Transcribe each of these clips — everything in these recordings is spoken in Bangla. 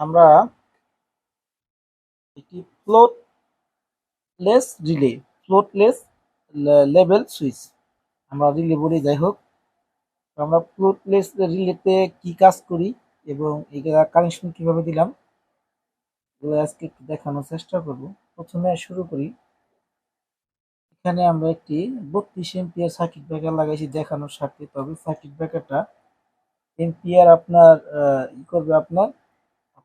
আমরা একটি floatless relay floatless level switch আমরা রিলে বলি, যাই হোক। আমরা ফ্লোটলেস রিলেতে কি কাজ করি এবং এটা কানেকশন কীভাবে দিলাম, এগুলো আজকে একটু দেখানোর চেষ্টা করব। প্রথমে শুরু করি। এখানে আমরা একটি বত্রিশ এমপিয়ার সার্কিট ব্রেকার লাগাইছি দেখানোর সাথে। তবে সার্কিট ব্রেকারটা এমপিয়ার আপনার ই করবে আপনার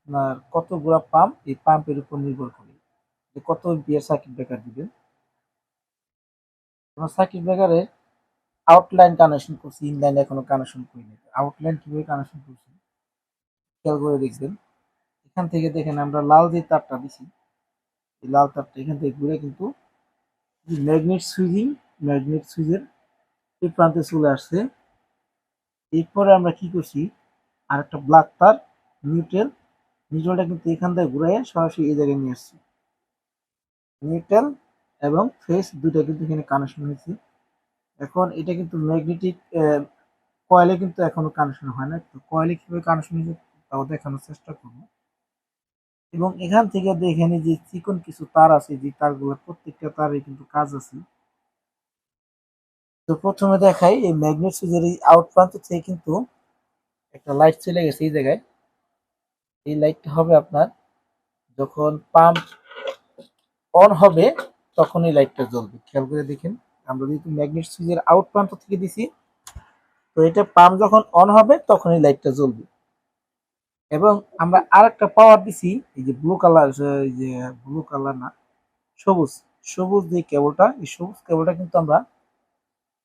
আপনার কতগুলা পাম্প এই পাম্পের উপর নির্ভর করে? যে কত এমপিয়ার সার্কিট ব্রেকার দিবেন? আমরা সার্কিট ব্রেকারের আউটলাইন কানেকশন করছি ইনলাইন এখনও কানেকশন করিনি আউটলাইন কীভাবে কানেকশন করছি? খেয়াল করে দেখবেন। এখান থেকে দেখেন আমরা লাল যে তারটা দিছি, এই লাল তারটা এখান থেকে ঘুরে কিন্তু ম্যাগনেট সুইজিং ম্যাগনেট সুইচের এই প্রান্তে চলে আসছে। এরপরে আমরা কি করছি? আর একটা ব্ল্যাক তার নিউট্রেল নিউট্রেলটা কিন্তু এখান থেকে ঘুরে সরাসরি এই জায়গায় নিয়ে আসছি। নিউট্রেল এবং ফেস দুইটা কিন্তু এখানে কানেকশন হয়েছে। এখন এটা কিন্তু ম্যাগনেটিক কয়েলে কিন্তু এখনও কানেকশন হয় না। তো কয়েলে কীভাবে কানেকশন হয়েছে তাও দেখানোর চেষ্টা করব। এবং এখান থেকে দেখেন যে চিকন কিছু তার আছে, যে তারগুলো প্রত্যেকটা তারে কিন্তু কাজ আছে। তো প্রথমে দেখাই এই ম্যাগনেট সুইচের এই আউট প্রান্ত থেকে কিন্তু একটা লাইট চলে গেছে এই জায়গায়। এই লাইটটা হবে আপনার, যখন পাম্প অন হবে, তখন এই লাইটটা জ্বলবে। খেয়াল করে দেখেন, আমরা যেহেতু ম্যাগনেট সুইচের আউট প্রান্ত থেকে দিছি, তো এটা পাম্প যখন অন হবে, তখন এই লাইটটা জ্বলবে। এবং আমরা আর একটা পাওয়ার দিছি, এই যে ব্লু কালার এই যে ব্লু কালার না, সবুজ সবুজ যে কেবলটা, এই সবুজ কেবলটা কিন্তু আমরা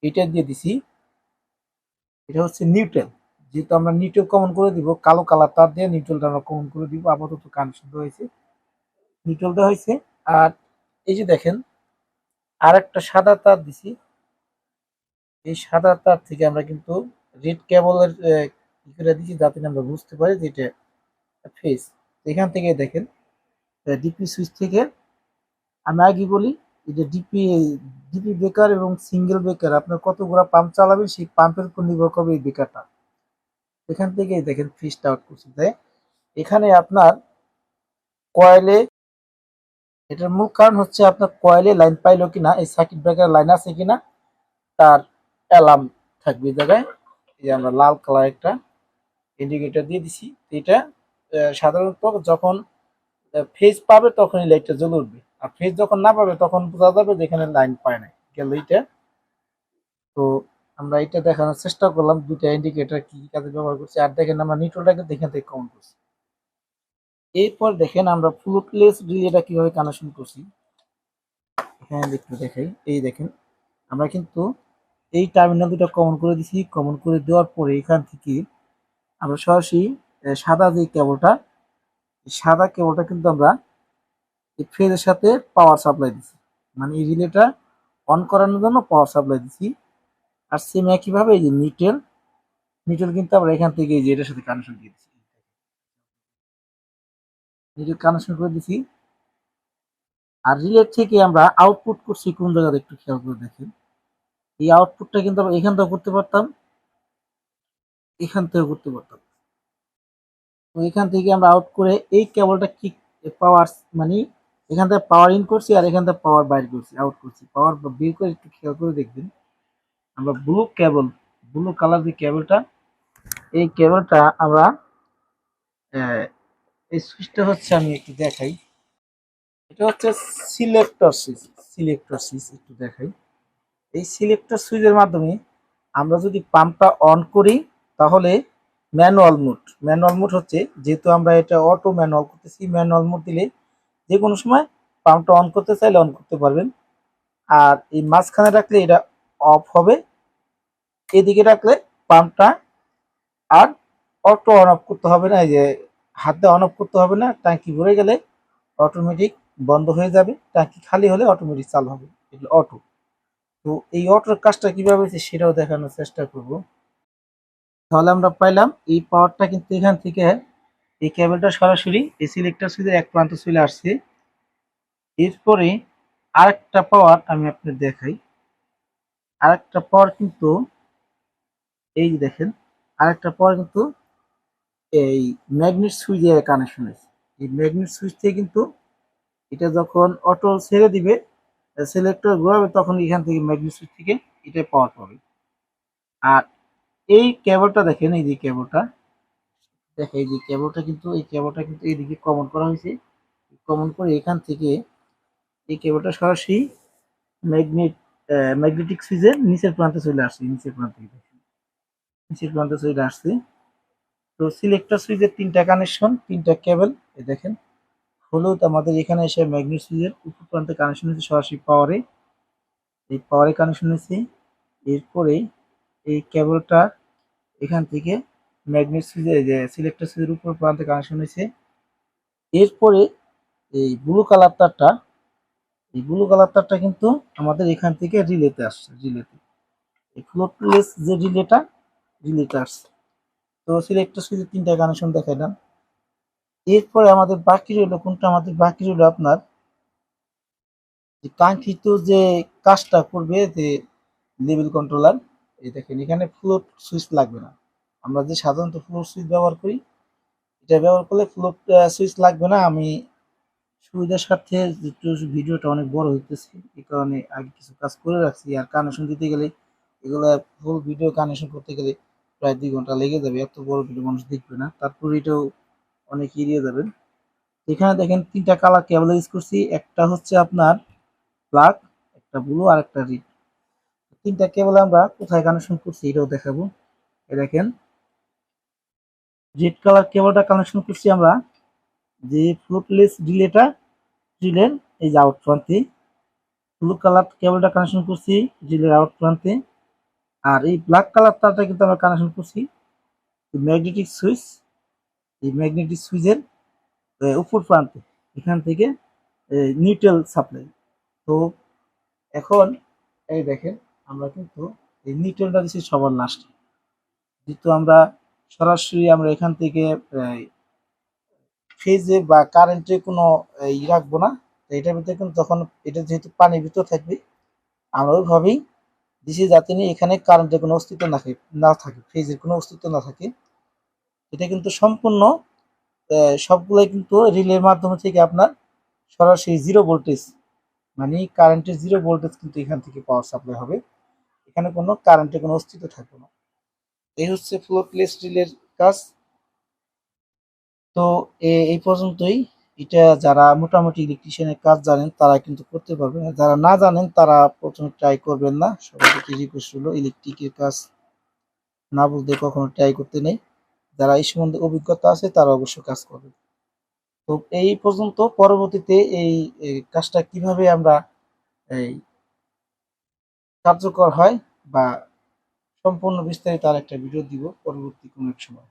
এটা দিয়ে দিছি, এটা হচ্ছে নিউট্রেল যেহেতু আমরা নিউট্রেল কমন করে দিব, কালো কালার তার দিয়ে নিউট্রেলটা আমরা কমন করে দিব, আপাতত কানেকশন হয়েছে। নিউট্রেল দেওয়া হয়েছে, আর এই যে দেখেন আর একটা সাদা তার দিছি। এই সাদা তার থেকে আমরা কিন্তু রেড কেবলের কি করে দিচ্ছি যাতে আমরা বুঝতে পারি যে এটা ফেস এখান থেকে দেখেন ডিপি সুইচ থেকে আমি আগে বলি যে ডিপি ডিপি বেকার এবং সিঙ্গেল বেকার আপনার কতগুলো পাম্প চালাবেন, সেই পাম্পের উপর নির্ভর করবে এই বেকারটা এখান থেকেই দেখেন ফিসটা আউট করছি। তাই এখানে আপনার কয়েলে এটার মূল কারণ হচ্ছে আপনার কয়েলে লাইন পাইলো কিনা, এই সার্কিট ব্রেকার লাইন আছে কিনা, তার অ্যালার্ম থাকবে। জায়গায় এই আমরা লাল কালার একটা ইন্ডিকেটর দিয়ে দিছি। এটা সাধারণত যখন ফেজ পাবে তখন এই লাইটটা জ্বলে উঠবে। আর ফেজ যখন না পাবে তখন বোঝা যাবে যে এখানে লাইন পায় না গেল এইটা। তো আমরা এটা দেখানোর চেষ্টা করলাম, দুইটা ইন্ডিকেটর কি কাজে ব্যবহার করছি। আর দেখেন আমরা নিউট্রালটাকে দেখেন থেকে কাউন্ট করছি। এরপর দেখেন আমরা ফ্লুটলেস রিলেটা কীভাবে কানেকশন করছি। এখানে একটু দেখাই। এই দেখেন, আমরা কিন্তু এই টার্মিনাল দুটো কমন করে দিছি। কমন করে দেওয়ার পরে এখান থেকে আমরা সরাসরি সাদা যে কেবলটা সাদা কেবলটা কিন্তু আমরা এই ফেজের সাথে পাওয়ার সাপ্লাই দিছি। মানে এই রিলেটা অন করানোর জন্য পাওয়ার সাপ্লাই দিছি। আর সেম একইভাবে এই যে নিটেল নিটেল কিন্তু আমরা এখান থেকে এই যে এটার সাথে কানেকশন দিয়ে দিছি। নিটেল কানেকশন করে দিছি। আর রিলে থেকে আমরা আউটপুট করছি কোন জায়গাতে একটু খেয়াল করে দেখেন। এই আউটপুটটা কিন্তু আমরা এখান থেকে করতে পারতাম, এখান থেকে করতে পারতাম। তো এখান থেকে আমরা আউট করে এই কেবলটা কি পাওয়ার মানে এখান থেকে পাওয়ার ইন করছি আর এখান থেকে পাওয়ার বাইর করছি আউট করছি। পাওয়ার বের করে একটু খেয়াল করে দেখবেন। আমরা ব্লু কেবল ব্লু কালার যে কেবলটা এই কেবলটা আমরা এই সুইচটা হচ্ছে আমি একটু দেখাই। এটা হচ্ছে সিলেক্টর সুইচ সিলেক্টর সুইচ একটু দেখাই। এই সিলেক্টর সুইচের মাধ্যমে আমরা যদি পাম্পটা অন করি, তাহলে ম্যানুয়াল মোড ম্যানুয়াল মোড হচ্ছে যেহেতু আমরা এটা অটো ম্যানুয়াল করতেছি ম্যানুয়াল মোড দিলে যে কোনো সময় পাম্পটা অন করতে চাইলে অন করতে পারবেন। আর এই মাঝখানে রাখলে এটা অফ হবে। এদিকে রাখলে পাম্পটা আর অটো অন অফ করতে হবে না, এই যে হাতে অন অফ করতে হবে না, ট্যাঙ্কি ভরে গেলে অটোমেটিক বন্ধ হয়ে যাবে, ট্যাঙ্কি খালি হলে অটোমেটিক চালু হবে, এগুলো অটো তো এই অটোর কাজটা কীভাবে হচ্ছে সেটাও দেখানোর চেষ্টা করব। তাহলে আমরা পাইলাম এই পাওয়ারটা কিন্তু এখান থেকে এই কেবলটা সরাসরি এই সিলেক্টার সুইচের এক প্রান্ত চলে আসছে। এরপরে আরেকটা পাওয়ার আমি আপনাদের দেখাই। আরেকটা পাওয়ার কিন্তু এই দেখেন, আরেকটা পাওয়ার কিন্তু এই ম্যাগনেট সুইচের কানেকশন আছে এই ম্যাগনেট সুইচ থেকে কিন্তু এটা যখন অটো ছেড়ে দিবে সিলেক্টর ঘোরাবে, তখন এখান থেকে ম্যাগনেট সুইচ থেকে এটা পাওয়ার পাবে। আর এই কেবলটা দেখেন, এই যে কেবলটা দেখে, এই যে কেবলটা কিন্তু, এই কেবলটা কিন্তু এইদিকে কমন করা হয়েছে। কমন করে এখান থেকে এই কেবলটা সরাসরি ম্যাগনেট ম্যাগনেটিক সুইচের নিচের প্রান্তে চলে আসছে নিচের প্রান্তে। নিচের প্রান্তে চলে আসছে। তো সিলেক্টর সুইচের তিনটা কানেকশন তিনটা কেবল এই দেখেন। হলুদ আমাদের এখানে এসে ম্যাগনেট সুইচের উপর প্রান্তে কানেকশন হয়েছে সরাসরি পাওয়ারে এই পাওয়ারে কানেকশন হয়েছে। এরপরে এই কেবলটা এখান থেকে ম্যাগনেট সুইচের যে সিলেক্টর সুইচের উপর প্রান্তে কানেকশন হয়েছে। এরপরে এই ব্লু কালার তারটা, এই ব্লু কালার তারটা কিন্তু আমাদের এখান থেকে রিলেতে আসছে রিলেতে এই ফ্লোটলেস যে রিলেটা রিলেতে আসছে তো সিলেক্টর সুইচের তিনটা কানেকশন দেখাইলাম এরপরে আমাদের বাকি রইল, কোনটা আমাদের বাকি রইল আপনার? যে কাঙ্ক্ষিত যে কাজটা করবে যে লেভেল কন্ট্রোলার এই দেখেন, এখানে ফ্লোট সুইচ লাগবে না। আমরা যে সাধারণত ফ্লোট সুইচ ব্যবহার করি, এটা ব্যবহার করলে ফ্লোট সুইচ লাগবে না। আমি সুবিধার সাথে ভিডিওটা অনেক বড় হইতেছে, এই কারণে আগে কিছু কাজ করে রাখছি। আর কানেকশন দিতে গেলে এগুলো ফুল ভিডিও কানেকশন করতে গেলে প্রায় দুই ঘণ্টা লেগে যাবে, এত বড় ভিডিও মানুষ দেখবে না। তারপর এটাও অনেক এড়িয়ে যাবেন এখানে দেখেন তিনটা কালার কেবল ইউজ করছি, একটা হচ্ছে আপনার ব্ল্যাক একটা ব্লু আর একটা রেড তিনটা কেবল আমরা কোথায় কানেকশন করছি এটাও দেখাবো। এ দেখেন রেড কালার কেবলটা কানেকশন করছি আমরা যে ফ্লোটলেস রিলেটা রিলের এই যে আউট প্রান্তে ব্লু কালার কেবলটা কানেকশন করছি রিলের আউট প্রান্তে আর এই ব্ল্যাক কালার তারটা কিন্তু আমরা কানেকশন করছি। ম্যাগনেটিক সুইচ এই ম্যাগনেটিক সুইচের উপর প্রান্তে, এখান থেকে নিউট্রাল সাপ্লাই তো এখন, এই দেখেন, আমরা কিন্তু এই নিউট্রালটা দিচ্ছি সবার লাস্টে যেহেতু আমরা সরাসরি আমরা এখান থেকে ফেজে বা কারেন্টে কোনো ই রাখব না। এটার ভিতরে কিন্তু তখন, এটা যেহেতু পানির ভিতর থাকবে, আমরা ওইভাবেই দিছি যাতে নিয়ে এখানে কারেন্টের কোনো অস্তিত্ব না থাকে না থাকে ফ্রিজের কোনো অস্তিত্ব না থাকে। এটা কিন্তু সম্পূর্ণ সবগুলোই কিন্তু রিলের মাধ্যমে থেকে আপনার সরাসরি জিরো ভোল্টেজ মানে কারেন্টের জিরো ভোল্টেজ কিন্তু এখান থেকে পাওয়ার সাপ্লাই হবে। এখানে কোনো কারেন্টের কোনো অস্তিত্ব থাকবে না। এই হচ্ছে ফ্লোটলেস রিলের কাজ। তো এই পর্যন্তই। এটা যারা মোটামুটি ইলেকট্রিশিয়ানের কাজ জানেন, তারা কিন্তু করতে পারবেন যারা না জানেন, তারা প্রথমে ট্রাই করবেন না। সবাইকে রিকোয়েস্ট হলো ইলেকট্রিকের কাজ না বুঝতে কখনো ট্রাই করতে নেই। যারা এই সম্বন্ধে অভিজ্ঞতা আছে, তারা অবশ্যই কাজ করবে তো এই পর্যন্ত পরবর্তীতে এই কাজটা কীভাবে আমরা এই কার্যকর হয় বা সম্পূর্ণ বিস্তারিত আর একটা ভিডিও দিব পরবর্তী কোনো এক সময়।